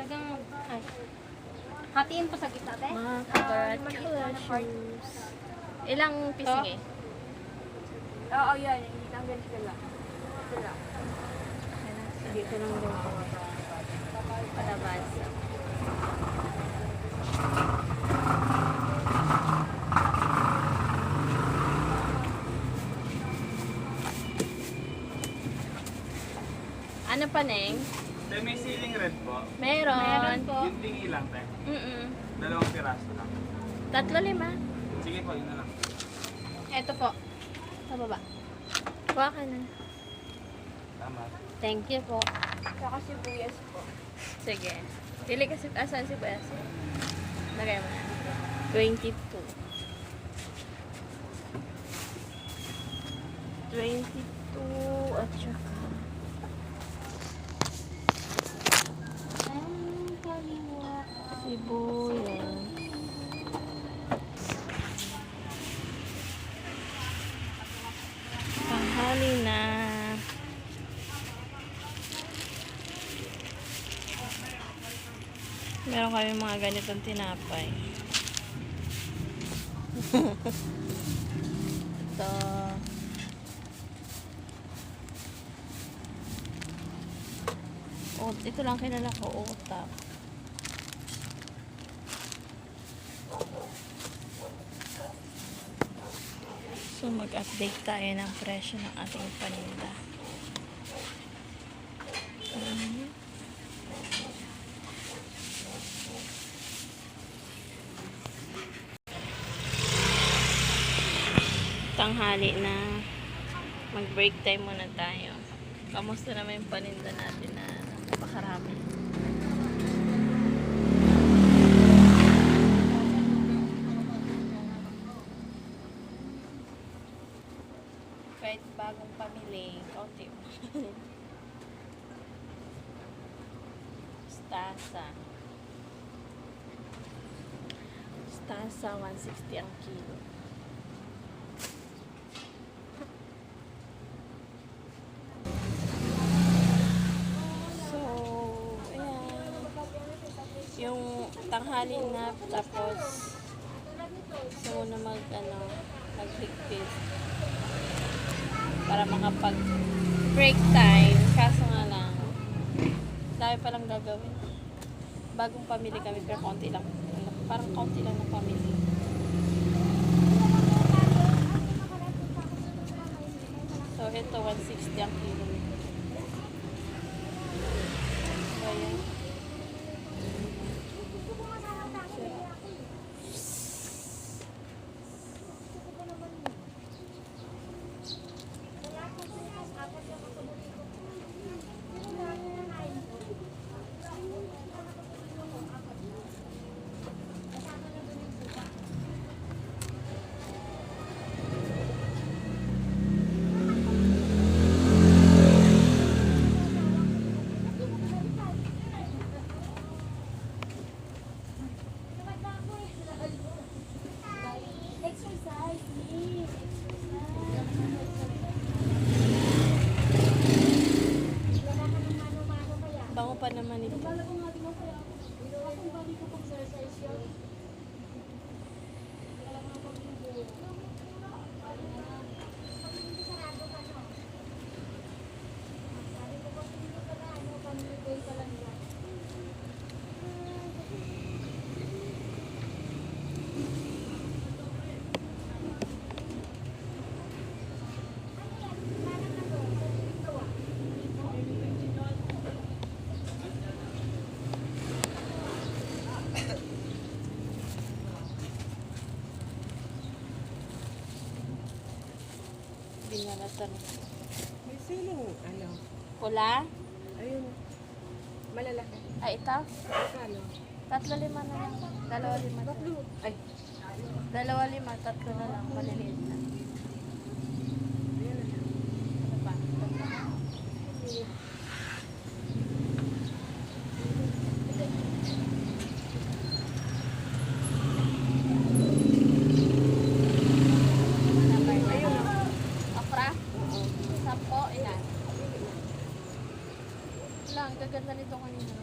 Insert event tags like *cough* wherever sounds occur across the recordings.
Talagang, ay. Hatiin pa sa gitna, te. Mga Ah, color na part. shoes. Ilang pising eh? Oo, yan. Tanggal ka lang. Ito lang. Dito lang daw po. Palabas. Ano pa, Neng? Te, may ceiling red po. Meron. Meron po. Yung tingi lang, te. Mm-mm. Dalawang piraso lang. Tatlo lima. Sige po, yun na lang. Ito po. Sa baba. Kuha ka na. Tama. Thank you po. Saka sibuyas po. Sige. Pili kasi, asan si Bes? Lagay mo na. 22. 22 at saka Ang kaliwa. sibuyas. Tanghali na. Meron kami mga ganitong tinapay. *laughs* Ito. Oh, ito lang kilala ko, utak. So, mag-update tayo ng presyo ng ating paninda. Tanghali na. Mag-break time muna tayo. Kamusta naman yung paninda natin na napakarami? Kahit bagong pamili, kaunti. *laughs* Stasa. Stasa, 160 ang kilo. So, ayan. Yung tanghali na, tapos gusto mo na mag, ano, mag-higpit para makapag break time. Kaso nga lang, dami pa lang gagawin. Bagong pamili kami pero konti lang. Parang konti lang ng pamili. So, ito 160 ang kilo. So, ayan. Bango pa naman ito. Binalatan. May siling, ano, Pula? ayun, malalaki. Ay, ito? Kano? Tatlo lima na lang. Dalawa lima. Tatlo. Ay, Dalawa lima, tatlo na lang. Maliliit na. ayan na. Ano pa? Ayun na. Okra? Sampo, ilan? Lang, gaganda nito kanina.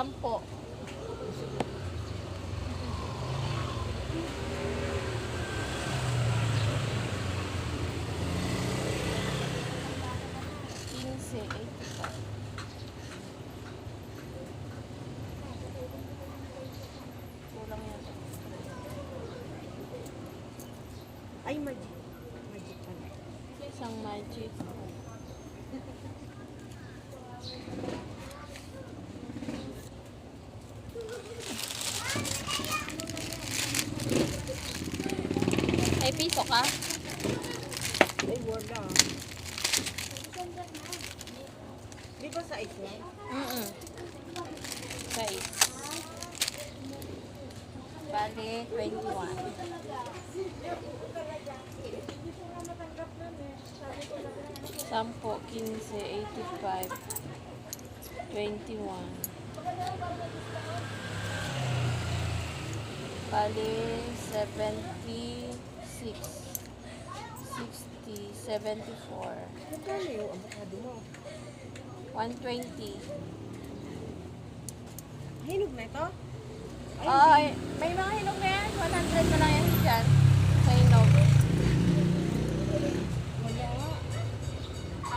Sampo. Quince, eighty-five. Ay, magic. Magic pala. Isang magic. May piso ka? Ay, wala. Di ba sa isa? Mm-mm. Guys. Bali, 21. Sampo, 15, 85, 21. Bali, 76, 60, 74, Magkano yung avocado mo? 120. Hinog na ito? Oo, ay, may mga hinog na yan. 100 na lang yan dyan. Sa hinog. Wala nga.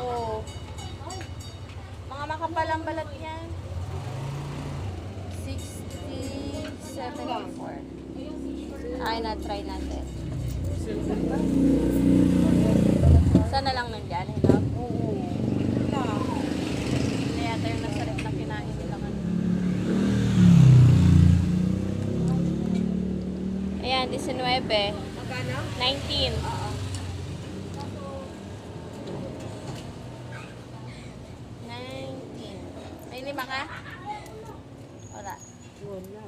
Oo. Mga makapalang balat yan. 60, 74. Ay, na-try natin. Sana lang nandyan, hinog. Oo. Wala. Hindi yata yung nasa rep na kinain nila kanina. Ayan, 19. Magkano? 19. Nineteen. May lima ka? Wala. Wala.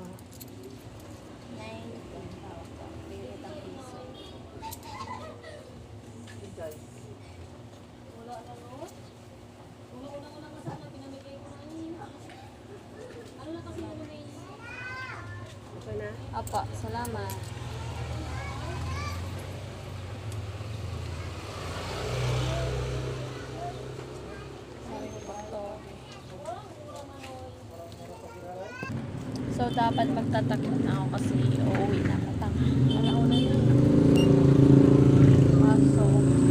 Nineteen. Hawak ko. Pilit ang piso. Okay na? Apa, salamat. Sabi ko pa to. So, dapat magtatakot na ako kasi uuwi na ako. Tang, alauna yun. Kaso, inisip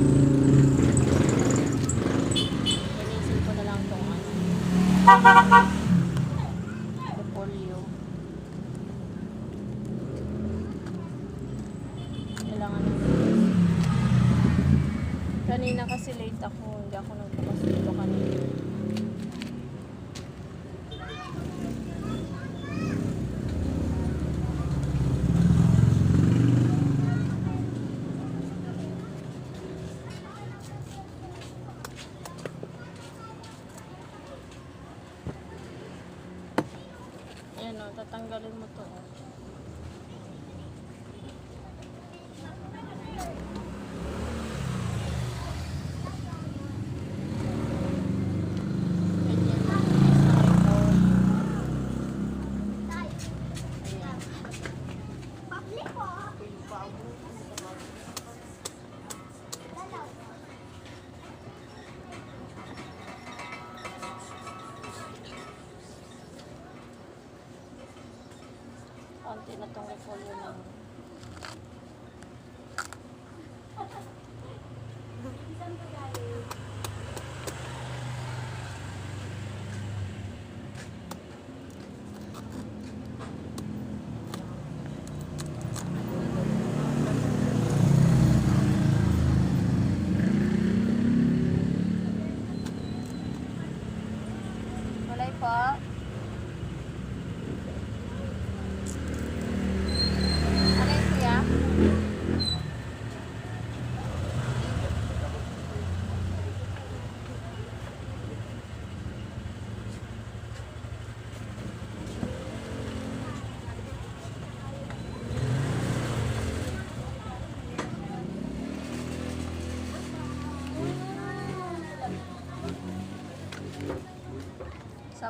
Ha ha ha ha!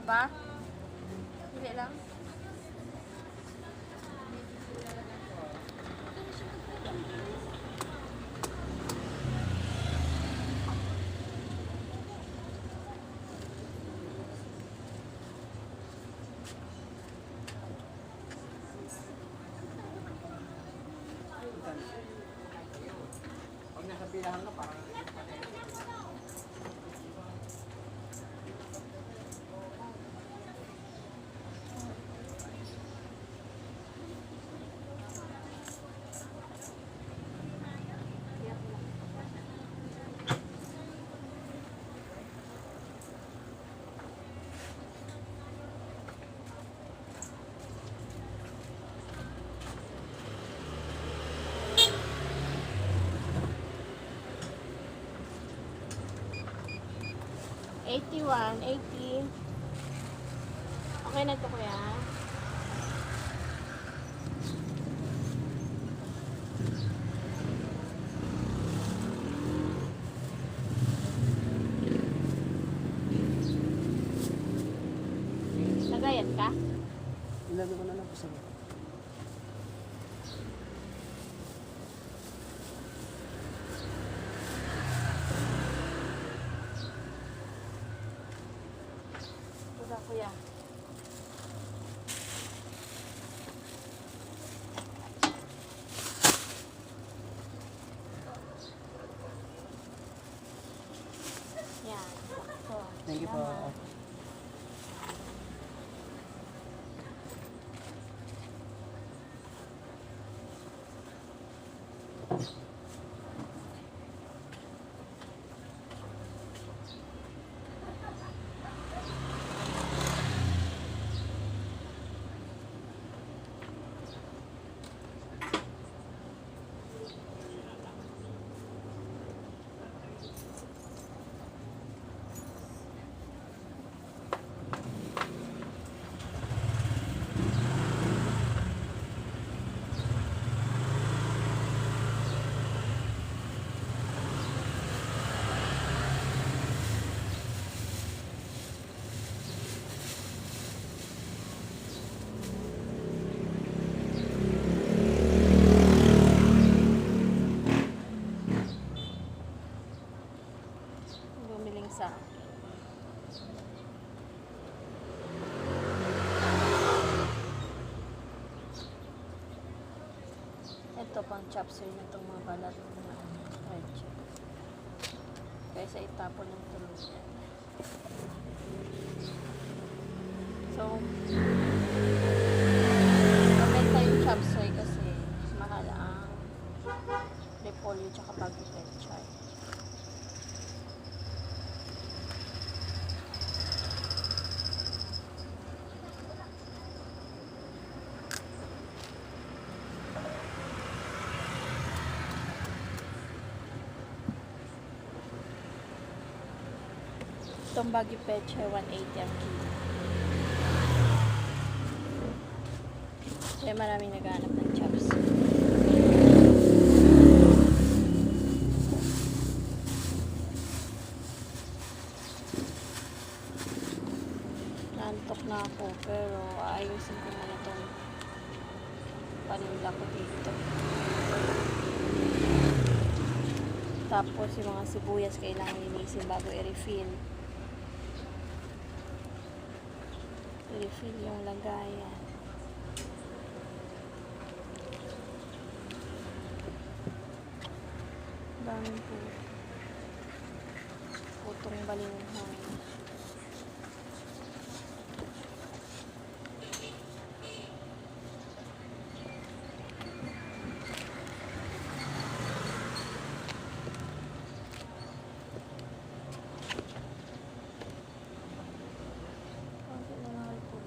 Isa pa? 81, 80. Okay na to kuya. Nagayan ka? Ilagay ko na lang po sa'yo. Sakto. Thank you po. Salamat. Bumiling sa Suey na itong mga balat na red chip. Kaysa itapon ng tulog. So, Itong bagyo peche, 180 ang kilo. Kaya maraming naghahanap ng chops. Nantok na ako, pero ayusin ko muna itong paninda ko dito. Tapos yung mga sibuyas kailangan linisin bago i-refill. I-refill yung lagayan. Daming po. Putong balinghon. Konti na lang po.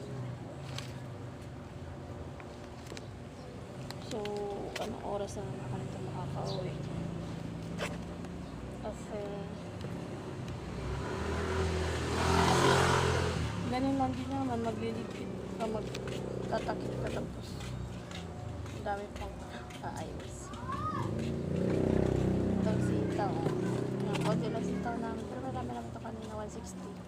So, anong oras na naman ako nito makaka-uwi? Kasi, ganun lang din naman, maglilipid ka, magtatakip ka tapos, dami pang kaayos. Itong sitaw, oh. Ang konti lang sitaw namin, pero marami naman ito kanina, 160.